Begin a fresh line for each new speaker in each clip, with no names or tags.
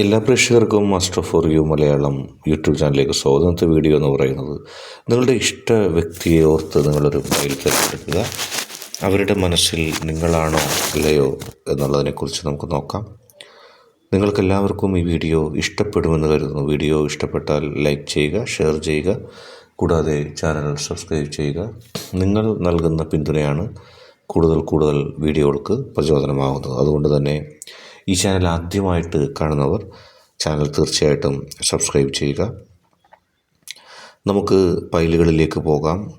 എല്ലാ പ്രേക്ഷകർക്കും master for you Malayalam YouTube ചാനലിലേക്ക് സ്വാഗതത്തെ വീഡിയോ എന്ന് പറയുന്നത് നിങ്ങളുടെ ഇഷ്ട വ്യക്തിയെ ഓർത്ത് നിങ്ങളൊരു മയിൽ തിരഞ്ഞെടുക്കുക അവരുടെ മനസ്സിൽ നിങ്ങളാണോ ഇല്ലയോ എന്നുള്ളതിനെക്കുറിച്ച് നമുക്ക് നോക്കാം. നിങ്ങൾക്കെല്ലാവർക്കും ഈ വീഡിയോ ഇഷ്ടപ്പെടുമെന്ന് കരുതുന്നു. വീഡിയോ ഇഷ്ടപ്പെട്ടാൽ ലൈക്ക് ചെയ്യുക ഷെയർ ചെയ്യുക. കൂടാതെ ചാനൽ സബ്സ്ക്രൈബ് ചെയ്യുക. നിങ്ങൾ നൽകുന്ന പിന്തുണയാണ് കൂടുതൽ കൂടുതൽ വീഡിയോകൾക്ക് പ്രചോദനമാകുന്നത്. അതുകൊണ്ട് തന്നെ ഈ ചാനൽ ആദ്യമായിട്ട് കാണുന്നവർ ചാനൽ തീർച്ചയായിട്ടും സബ്സ്ക്രൈബ് ചെയ്യുക. നമുക്ക് പൈലുകളിലേക്ക് പോകാം.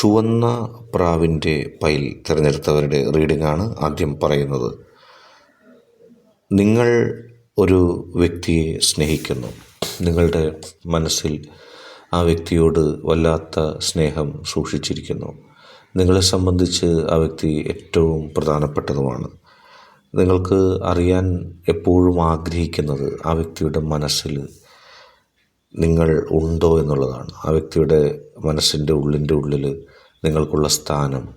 ചുവന്ന പ്രാവിന്റെ പൈൽ തിരഞ്ഞെടുത്തവരുടെ റീഡിംഗ് ആണ് ആദ്യം പറയുന്നത്. നിങ്ങൾ ഒരു വ്യക്തിയെ സ്നേഹിക്കുന്നു. നിങ്ങളുടെ മനസ്സിൽ ആ വ്യക്തിയോട് വല്ലാത്ത സ്നേഹം സൂക്ഷിച്ചിരിക്കുന്നു. നിങ്ങളെ സംബന്ധിച്ച് ആ വ്യക്തി ഏറ്റവും പ്രധാനപ്പെട്ടതുമാണ്. നിങ്ങൾക്ക് അറിയാൻ എപ്പോഴും ആഗ്രഹിക്കുന്നത് ആ വ്യക്തിയുടെ മനസ്സിൽ നിങ്ങൾ ഉണ്ടോ എന്നുള്ളതാണ്. ആ വ്യക്തിയുടെ മനസ്സിന്റെ ഉള്ളിന്റെ ഉള്ളിൽ നിങ്ങൾക്കുള്ള സ്ഥാനം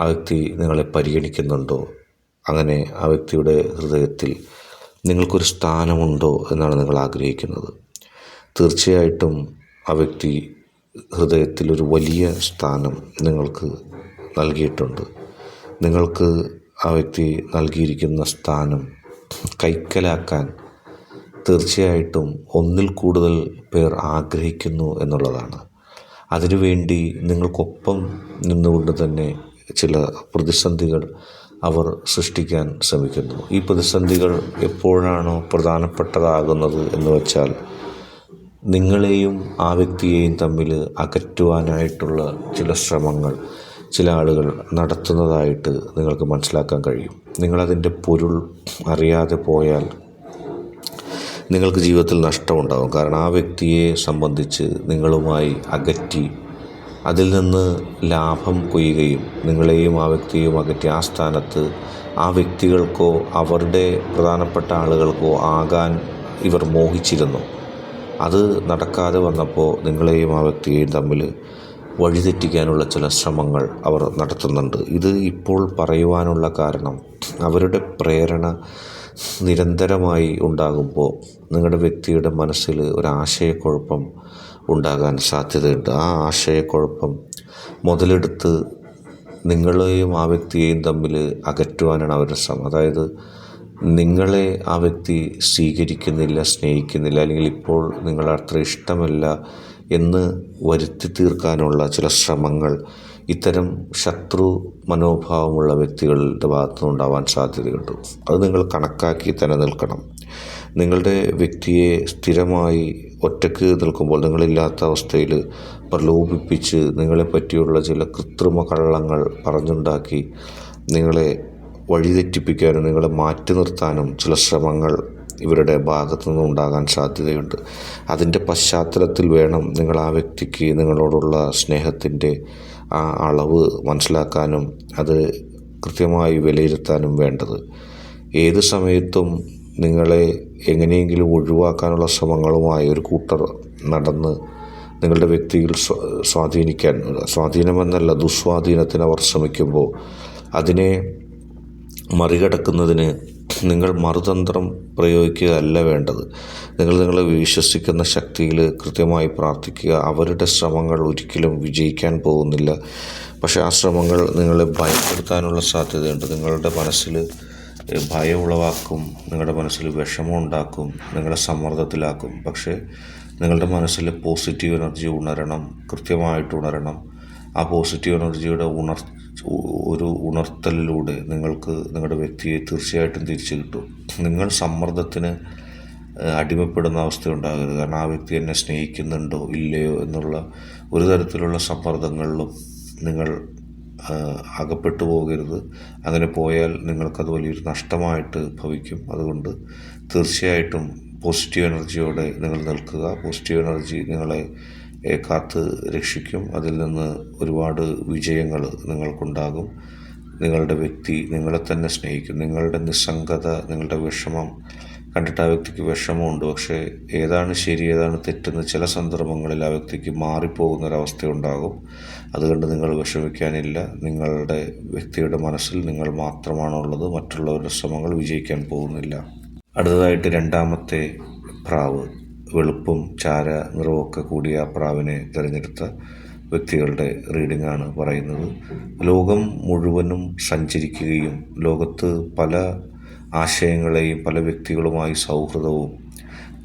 ആ വ്യക്തി നിങ്ങളെ പരിഗണിക്കുന്നുണ്ടോ അങ്ങനെ ആ വ്യക്തിയുടെ ഹൃദയത്തിൽ നിങ്ങൾക്കൊരു സ്ഥാനമുണ്ടോ എന്നാണ് നിങ്ങൾ ആഗ്രഹിക്കുന്നത്. തീർച്ചയായിട്ടും ആ വ്യക്തി ഹൃദയത്തിൽ ഒരു വലിയ സ്ഥാനം നിങ്ങൾക്ക് നൽകിയിട്ടുണ്ട്. നിങ്ങൾക്ക് ആ വ്യക്തി നൽകിയിരിക്കുന്ന സ്ഥാനം കൈക്കലാക്കാൻ തീർച്ചയായിട്ടും ഒന്നിൽ കൂടുതൽ പേർ ആഗ്രഹിക്കുന്നു എന്നുള്ളതാണ്. അതിനുവേണ്ടി നിങ്ങൾക്കൊപ്പം നിന്നുകൊണ്ട് തന്നെ ചില പ്രതിസന്ധികൾ അവർ സൃഷ്ടിക്കാൻ ശ്രമിക്കുന്നു. ഈ പ്രതിസന്ധികൾ എപ്പോഴാണോ പ്രധാനപ്പെട്ടതാകുന്നത് എന്ന് വെച്ചാൽ നിങ്ങളെയും ആ വ്യക്തിയെയും തമ്മിൽ അകറ്റുവാനായിട്ടുള്ള ചില ശ്രമങ്ങൾ ചില ആളുകൾ നടത്തുന്നതായിട്ട് നിങ്ങൾക്ക് മനസ്സിലാക്കാൻ കഴിയും. നിങ്ങളതിന്റെ പൊരുൾ അറിയാതെ പോയാൽ നിങ്ങൾക്ക് ജീവിതത്തിൽ നഷ്ടമുണ്ടാകും കാരണം ആ വ്യക്തിയെ സംബന്ധിച്ച് നിങ്ങളുമായി അകറ്റി അതിൽ നിന്ന് ലാഭം കൊയ്യുകയും നിങ്ങളെയും ആ വ്യക്തിയെയും അകറ്റി ആ സ്ഥാനത്ത് ആ വ്യക്തികൾക്കോ അവരുടെ പ്രധാനപ്പെട്ട ആളുകൾക്കോ ആകാൻ ഇവർ മോഹിച്ചിരുന്നു. അത് നടക്കാതെ വന്നപ്പോൾ നിങ്ങളെയും ആ വ്യക്തിയെയും തമ്മിൽ വഴിതെറ്റിക്കാനുള്ള ചില ശ്രമങ്ങൾ അവർ നടത്തുന്നുണ്ട്. ഇത് ഇപ്പോൾ പറയുവാനുള്ള കാരണം അവരുടെ പ്രേരണ നിരന്തരമായി ഉണ്ടാകുമ്പോൾ നിങ്ങളുടെ വ്യക്തിയുടെ മനസ്സിൽ ഒരു ആശയക്കുഴപ്പം ഉണ്ടാകാൻ സാധ്യതയുണ്ട്. ആ ആശയക്കുഴപ്പം മുതലെടുത്ത് നിങ്ങളെയും ആ വ്യക്തിയെയും തമ്മിൽ അകറ്റുവാനാണ് അവരുടെ ശ്രമം. അതായത് നിങ്ങളെ ആ വ്യക്തി സ്വീകരിക്കുന്നില്ല സ്നേഹിക്കുന്നില്ല അല്ലെങ്കിൽ ഇപ്പോൾ നിങ്ങളെ അത്ര ഇഷ്ടമല്ല എന്ന് വരുത്തി തീർക്കാനുള്ള ചില ശ്രമങ്ങൾ ഇത്തരം ശത്രു മനോഭാവമുള്ള വ്യക്തികളുടെ ഭാഗത്തു നിന്നുണ്ടാവാൻ സാധ്യതയുണ്ട്. അത് നിങ്ങൾ കണക്കാക്കി തന്നെ നിൽക്കണം. നിങ്ങളുടെ വ്യക്തിയെ സ്ഥിരമായി ഒറ്റയ്ക്ക് നിൽക്കുമ്പോൾ നിങ്ങളില്ലാത്ത അവസ്ഥയിൽ പ്രലോഭിപ്പിച്ച് നിങ്ങളെ പറ്റിയുള്ള ചില കൃത്രിമ കള്ളങ്ങൾ പറഞ്ഞുണ്ടാക്കി നിങ്ങളെ വഴിതെറ്റിപ്പിക്കാനും നിങ്ങളെ മാറ്റി നിർത്താനും ചില ശ്രമങ്ങൾ ഇവരുടെ ഭാഗത്തു നിന്നുണ്ടാകാൻ സാധ്യതയുണ്ട്. അതിന്റെ പശ്ചാത്തലത്തിൽ വേണം നിങ്ങൾ ആ വ്യക്തിക്ക് നിങ്ങളോടുള്ള സ്നേഹത്തിന്റെ ആ അളവ് മനസ്സിലാക്കാനും അത് കൃത്യമായി വിലയിരുത്താനും വേണ്ടത്. ഏത് സമയത്തും നിങ്ങളെ എങ്ങനെയെങ്കിലും ഒഴിവാക്കാനുള്ള ശ്രമങ്ങളുമായി ഒരു കൂട്ടർ നടന്ന് നിങ്ങളുടെ വ്യക്തിയിൽ സ്വാധീനിക്കാൻ സ്വാധീനമെന്നല്ല ദുസ്വാധീനത്തിന് അവർ ശ്രമിക്കുമ്പോൾ അതിനെ മറികടക്കുന്നതിന് നിങ്ങൾ മറുതന്ത്രം പ്രയോഗിക്കുകയല്ല വേണ്ടത്. നിങ്ങൾ നിങ്ങളെ വിശ്വസിക്കുന്ന ശക്തിയിൽ കൃത്യമായി പ്രാർത്ഥിക്കുക. അവരുടെ ശ്രമങ്ങൾ ഒരിക്കലും വിജയിക്കാൻ പോകുന്നില്ല. പക്ഷേ ആ ശ്രമങ്ങൾ നിങ്ങളെ ഭയപ്പെടുത്താനുള്ള സാധ്യതയുണ്ട്. നിങ്ങളുടെ മനസ്സിൽ ഭയം ഉളവാക്കും. നിങ്ങളുടെ മനസ്സിൽ വിഷമം ഉണ്ടാക്കും. നിങ്ങളെ സമ്മർദ്ദത്തിലാക്കും. പക്ഷേ നിങ്ങളുടെ മനസ്സിൽ പോസിറ്റീവ് എനർജി ഉണരണം കൃത്യമായിട്ട് ഉണരണം. ആ പോസിറ്റീവ് എനർജിയുടെ ഉണർ ഒരു ഉണർത്തലിലൂടെ നിങ്ങൾക്ക് നിങ്ങളുടെ വ്യക്തിയെ തീർച്ചയായിട്ടും തിരിച്ചു കിട്ടും. നിങ്ങൾ സമ്മർദ്ദത്തിന് അടിമപ്പെടുന്ന അവസ്ഥ ഉണ്ടാകരുത് കാരണം ആ വ്യക്തി എന്നെ സ്നേഹിക്കുന്നുണ്ടോ ഇല്ലയോ എന്നുള്ള ഒരു തരത്തിലുള്ള സമ്മർദ്ദങ്ങളിലും നിങ്ങൾ അകപ്പെട്ടു പോകരുത്. അങ്ങനെ പോയാൽ നിങ്ങൾക്കത് വലിയൊരു നഷ്ടമായിട്ട് ഭവിക്കും. അതുകൊണ്ട് തീർച്ചയായിട്ടും പോസിറ്റീവ് എനർജിയോടെ നിങ്ങൾ നിൽക്കുക. പോസിറ്റീവ് എനർജി നിങ്ങളെ കാത്ത് രക്ഷിക്കും. അതിൽ നിന്ന് ഒരുപാട് വിജയങ്ങൾ നിങ്ങൾക്കുണ്ടാകും. നിങ്ങളുടെ വ്യക്തി നിങ്ങളെ തന്നെ സ്നേഹിക്കും. നിങ്ങളുടെ നിസ്സംഗത നിങ്ങളുടെ വിഷമം കണ്ടിട്ട് ആ വ്യക്തിക്ക് വിഷമമുണ്ട്. പക്ഷേ ഏതാണ് ശരി ഏതാണ് തെറ്റെന്ന് ചില സന്ദർഭങ്ങളിൽ ആ വ്യക്തിക്ക് മാറിപ്പോകുന്നൊരവസ്ഥയുണ്ടാകും. അതുകൊണ്ട് നിങ്ങൾ വിഷമിക്കാനില്ല. നിങ്ങളുടെ വ്യക്തിയുടെ മനസ്സിൽ നിങ്ങൾ മാത്രമാണുള്ളത്. മറ്റുള്ളവരുടെ ശ്രമങ്ങൾ വിജയിക്കാൻ പോകുന്നില്ല. അടുത്തതായിട്ട് രണ്ടാമത്തെ പ്രാവ്. വെളുപ്പും ചാര നിറമൊക്കെ കൂടിയ പ്രാവിനെ തിരഞ്ഞെടുത്ത വ്യക്തികളുടെ ആണ് പറയുന്നത്. ലോകം മുഴുവനും സഞ്ചരിക്കുകയും ലോകത്ത് പല ആശയങ്ങളെയും പല വ്യക്തികളുമായി സൗഹൃദവും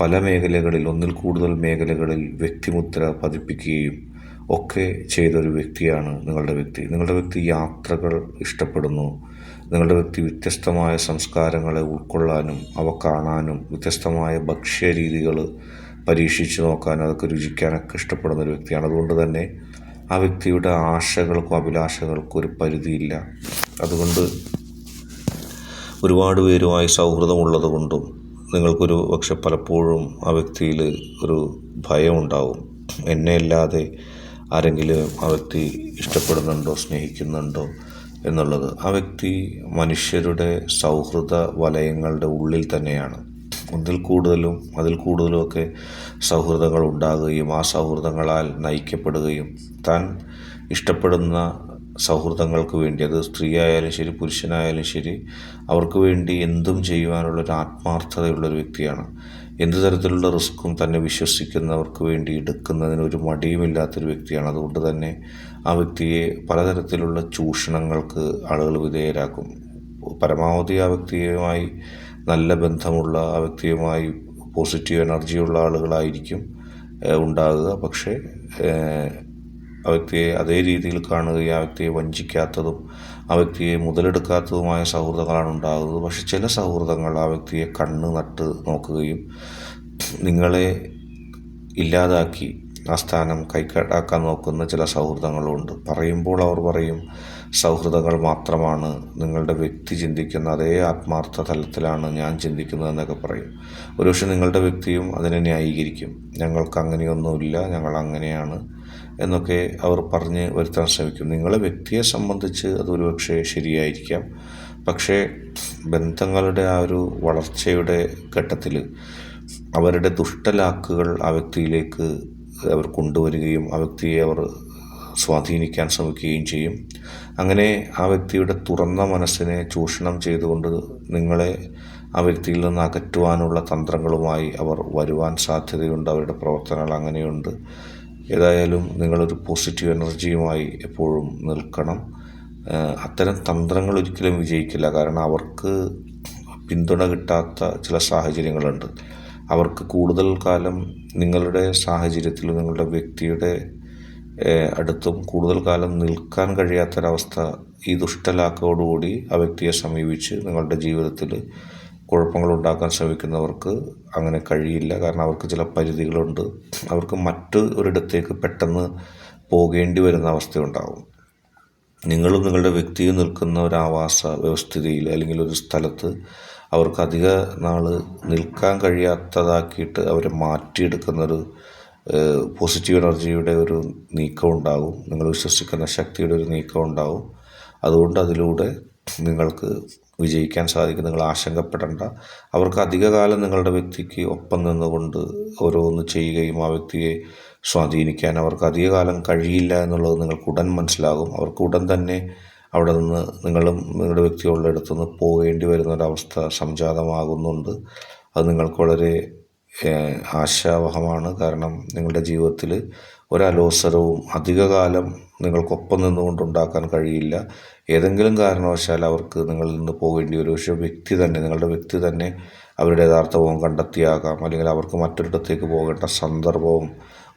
പല മേഖലകളിൽ ഒന്നിൽ കൂടുതൽ മേഖലകളിൽ വ്യക്തിമുദ്ര പതിപ്പിക്കുകയും ഒക്കെ ചെയ്തൊരു വ്യക്തിയാണ് നിങ്ങളുടെ വ്യക്തി. നിങ്ങളുടെ വ്യക്തി യാത്രകൾ ഇഷ്ടപ്പെടുന്നു. നിങ്ങളുടെ വ്യക്തി വ്യത്യസ്തമായ സംസ്കാരങ്ങളെ ഉൾക്കൊള്ളാനും അവ കാണാനും വ്യത്യസ്തമായ ഭക്ഷ്യ രീതികൾ പരീക്ഷിച്ച് നോക്കാനും അതൊക്കെ രുചിക്കാനൊക്കെ ഇഷ്ടപ്പെടുന്ന ഒരു വ്യക്തിയാണ്. അതുകൊണ്ട് തന്നെ ആ വ്യക്തിയുടെ ആശകൾക്കും അഭിലാഷകൾക്കും ഒരു പരിധിയില്ല. അതുകൊണ്ട് ഒരുപാട് പേരുമായി സൗഹൃദമുള്ളത് കൊണ്ടും നിങ്ങൾക്കൊരു പക്ഷെ പലപ്പോഴും ആ വ്യക്തിയിൽ ഒരു ഭയമുണ്ടാവും. എന്നെ അല്ലാതെ ആരെങ്കിലും ആ വ്യക്തി ഇഷ്ടപ്പെടുന്നുണ്ടോ സ്നേഹിക്കുന്നുണ്ടോ എന്നുള്ളത് ആ വ്യക്തി മനുഷ്യരുടെ സൗഹൃദ വലയങ്ങളുടെ ഉള്ളിൽ തന്നെയാണ്. ഒന്നിൽ കൂടുതലും അതിൽ കൂടുതലുമൊക്കെ സൗഹൃദങ്ങൾ ഉണ്ടാകുകയും ആ സൗഹൃദങ്ങളാൽ നയിക്കപ്പെടുകയും താൻ ഇഷ്ടപ്പെടുന്ന സൗഹൃദങ്ങൾക്ക് വേണ്ടി അത് സ്ത്രീ ആയാലും ശരി പുരുഷനായാലും ശരി അവർക്ക് വേണ്ടി എന്തും ചെയ്യുവാനുള്ള ഒരു ആത്മാർത്ഥതയുള്ള ഒരു വ്യക്തിയാണ്. എന്ത് തരത്തിലുള്ള റിസ്ക്കും തന്നെ വിശ്വസിക്കുന്നവർക്ക് വേണ്ടി എടുക്കുന്നതിന് ഒരു മടിയുമില്ലാത്തൊരു വ്യക്തിയാണ്. അതുകൊണ്ട് തന്നെ ആ വ്യക്തിയെ പലതരത്തിലുള്ള ചൂഷണങ്ങൾക്ക് ആളുകൾ വിധേയരാക്കും. പരമാവധി ആ വ്യക്തിയുമായി നല്ല ബന്ധമുള്ള ആ വ്യക്തിയുമായി പോസിറ്റീവ് എനർജിയുള്ള ആളുകളായിരിക്കും ഉണ്ടാകുക. പക്ഷേ ആ വ്യക്തിയെ അതേ രീതിയിൽ കാണുകയും ആ വ്യക്തിയെ വഞ്ചിക്കാത്തതും ആ വ്യക്തിയെ മുതലെടുക്കാത്തതുമായ സൗഹൃദങ്ങളാണ് ഉണ്ടാകുന്നത്. പക്ഷെ ചില സൗഹൃദങ്ങൾ ആ വ്യക്തിയെ കണ്ണ് നട്ട് നോക്കുകയും നിങ്ങളെ ഇല്ലാതാക്കി ആ സ്ഥാനം കൈക്കാട്ടാക്കാൻ നോക്കുന്ന ചില സൗഹൃദങ്ങളുണ്ട്. പറയുമ്പോൾ അവർ പറയും സൗഹൃദങ്ങൾ മാത്രമാണ്. നിങ്ങളുടെ വ്യക്തി ചിന്തിക്കുന്ന അതേ ആത്മാർത്ഥ തലത്തിലാണ് ഞാൻ ചിന്തിക്കുന്നതെന്നൊക്കെ പറയും. ഒരുപക്ഷെ നിങ്ങളുടെ വ്യക്തിയും അതിനെ ന്യായീകരിക്കും. ഞങ്ങൾക്ക് അങ്ങനെയൊന്നുമില്ല. ഞങ്ങൾ അങ്ങനെയാണ്. എന്നൊക്കെ അവർ പറഞ്ഞ് വരുത്താൻ ശ്രമിക്കും. നിങ്ങളെ വ്യക്തിയെ സംബന്ധിച്ച് അതൊരു ഒരുപക്ഷെ ശരിയായിരിക്കാം. പക്ഷേ ബന്ധങ്ങളുടെ ആ ഒരു വളർച്ചയുടെ ഘട്ടത്തിൽ അവരുടെ ദുഷ്ടലാക്കുകൾ ആ വ്യക്തിയിലേക്ക് അവർ കൊണ്ടുവരികയും ആ വ്യക്തിയെ അവർ സ്വാധീനിക്കാൻ ശ്രമിക്കുകയും ചെയ്യും. അങ്ങനെ ആ വ്യക്തിയുടെ തുറന്ന മനസ്സിനെ ചൂഷണം ചെയ്തുകൊണ്ട് നിങ്ങളെ ആ വ്യക്തിയിൽ നിന്ന് അകറ്റുവാനുള്ള തന്ത്രങ്ങളുമായി അവർ വരുവാൻ സാധ്യതയുണ്ട്. അവരുടെ പ്രവർത്തനങ്ങൾ അങ്ങനെയുണ്ട്. ഏതായാലും നിങ്ങളൊരു പോസിറ്റീവ് എനർജിയുമായി എപ്പോഴും നിൽക്കണം. അത്തരം തന്ത്രങ്ങൾ ഒരിക്കലും വിജയിക്കില്ല. കാരണം അവർക്ക് പിന്തുണ കിട്ടാത്ത ചില സാഹചര്യങ്ങളുണ്ട്. അവർക്ക് കൂടുതൽ കാലം നിങ്ങളുടെ സാഹചര്യത്തിൽ നിങ്ങളുടെ വ്യക്തിയുടെ അടുത്തും കൂടുതൽ കാലം നിൽക്കാൻ കഴിയാത്തൊരവസ്ഥ ഈ ദുഷ്ടലാക്കോടുകൂടി ആ വ്യക്തിയെ സമീപിച്ച് നിങ്ങളുടെ ജീവിതത്തിൽ കുഴപ്പങ്ങൾ ഉണ്ടാക്കാൻ ശ്രമിക്കുന്നവർക്ക് അങ്ങനെ കഴിയില്ല. കാരണം അവർക്ക് ചില പരിധികളുണ്ട്. അവർക്ക് മറ്റ് ഒരിടത്തേക്ക് പെട്ടെന്ന് പോകേണ്ടി വരുന്ന അവസ്ഥയുണ്ടാകും നിങ്ങളും നിങ്ങളുടെ വ്യക്തിയും നിൽക്കുന്ന ഒരു ആവാസ വ്യവസ്ഥിതിയിൽ അല്ലെങ്കിൽ ഒരു സ്ഥലത്ത് അവർക്ക് അധിക നാൾ നിൽക്കാൻ കഴിയാത്തതാക്കിയിട്ട് അവരെ മാറ്റിയെടുക്കുന്നൊരു പോസിറ്റീവ് എനർജിയുടെ ഒരു നീക്കം ഉണ്ടാകും നിങ്ങൾ വിശ്വസിക്കുന്ന ശക്തിയുടെ ഒരു നീക്കം ഉണ്ടാകും അതുകൊണ്ട് അതിലൂടെ നിങ്ങൾക്ക് വിജയിക്കാൻ സാധിക്കും നിങ്ങൾ ആശങ്കപ്പെടേണ്ട. അവർക്ക് അധികകാലം നിങ്ങളുടെ വ്യക്തിക്ക് ഒപ്പം നിന്നുകൊണ്ട് ഓരോന്ന് ചെയ്യുകയും ആ വ്യക്തിയെ സ്വാധീനിക്കാൻ അവർക്ക് അധികകാലം കഴിയില്ല എന്നുള്ളത് നിങ്ങൾക്ക് ഉടൻ മനസ്സിലാകും. അവർക്ക് ഉടൻ തന്നെ അവിടെ നിന്ന് നിങ്ങളും നിങ്ങളുടെ വ്യക്തിയുള്ള അടുത്തു നിന്ന് പോകേണ്ടി വരുന്ന ഒരവസ്ഥ സംജാതമാകുന്നുണ്ട്. അത് നിങ്ങൾക്ക് വളരെ ആശാവഹമാണ്. കാരണം നിങ്ങളുടെ ജീവിതത്തിൽ ഒരലോസരവും അധികകാലം നിങ്ങൾക്കൊപ്പം നിന്നുകൊണ്ട് ഉണ്ടാക്കാൻ കഴിയില്ല. ഏതെങ്കിലും കാരണവശാൽ അവർക്ക് നിങ്ങളിൽ നിന്ന് പോകേണ്ടി വരും പക്ഷേ വ്യക്തി തന്നെ നിങ്ങളുടെ വ്യക്തി തന്നെ അവരുടെ യഥാർത്ഥ മുഖം കണ്ടെത്തിയാകാം. അല്ലെങ്കിൽ അവർക്ക് മറ്റൊരിടത്തേക്ക് പോകേണ്ട സന്ദർഭവും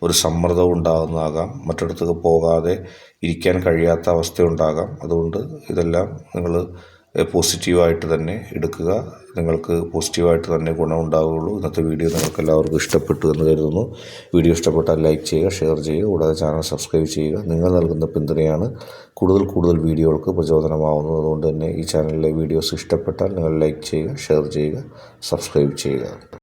ഒരു സമ്മർദ്ദവും ഉണ്ടാകുന്നതാകാം. മറ്റൊരിടത്തേക്ക് പോകാതെ ഇരിക്കാൻ കഴിയാത്ത അവസ്ഥയുണ്ടാകാം. അതുകൊണ്ട് ഇതെല്ലാം നിങ്ങൾ പോസിറ്റീവായിട്ട് തന്നെ എടുക്കുക. നിങ്ങൾക്ക് പോസിറ്റീവായിട്ട് തന്നെ ഗുണം ഗുണമുണ്ടാവുകയുള്ളൂ. ഇന്നത്തെ വീഡിയോ നിങ്ങൾക്ക് എല്ലാവർക്കും ഇഷ്ടപ്പെട്ടു എന്ന് കരുതുന്നു. വീഡിയോ ഇഷ്ടപ്പെട്ടാൽ ലൈക്ക് ചെയ്യുക ഷെയർ ചെയ്യുക കൂടാതെ ചാനൽ സബ്സ്ക്രൈബ് ചെയ്യുക. നിങ്ങൾ നൽകുന്ന പിന്തുണയാണ് കൂടുതൽ കൂടുതൽ വീഡിയോകൾക്ക് പ്രചോദനമാവുന്നത്. അതുകൊണ്ട് തന്നെ ഈ ചാനലിലെ വീഡിയോസ് ഇഷ്ടപ്പെട്ടാൽ നിങ്ങൾ ലൈക്ക് ചെയ്യുക ഷെയർ ചെയ്യുക സബ്സ്ക്രൈബ് ചെയ്യുക.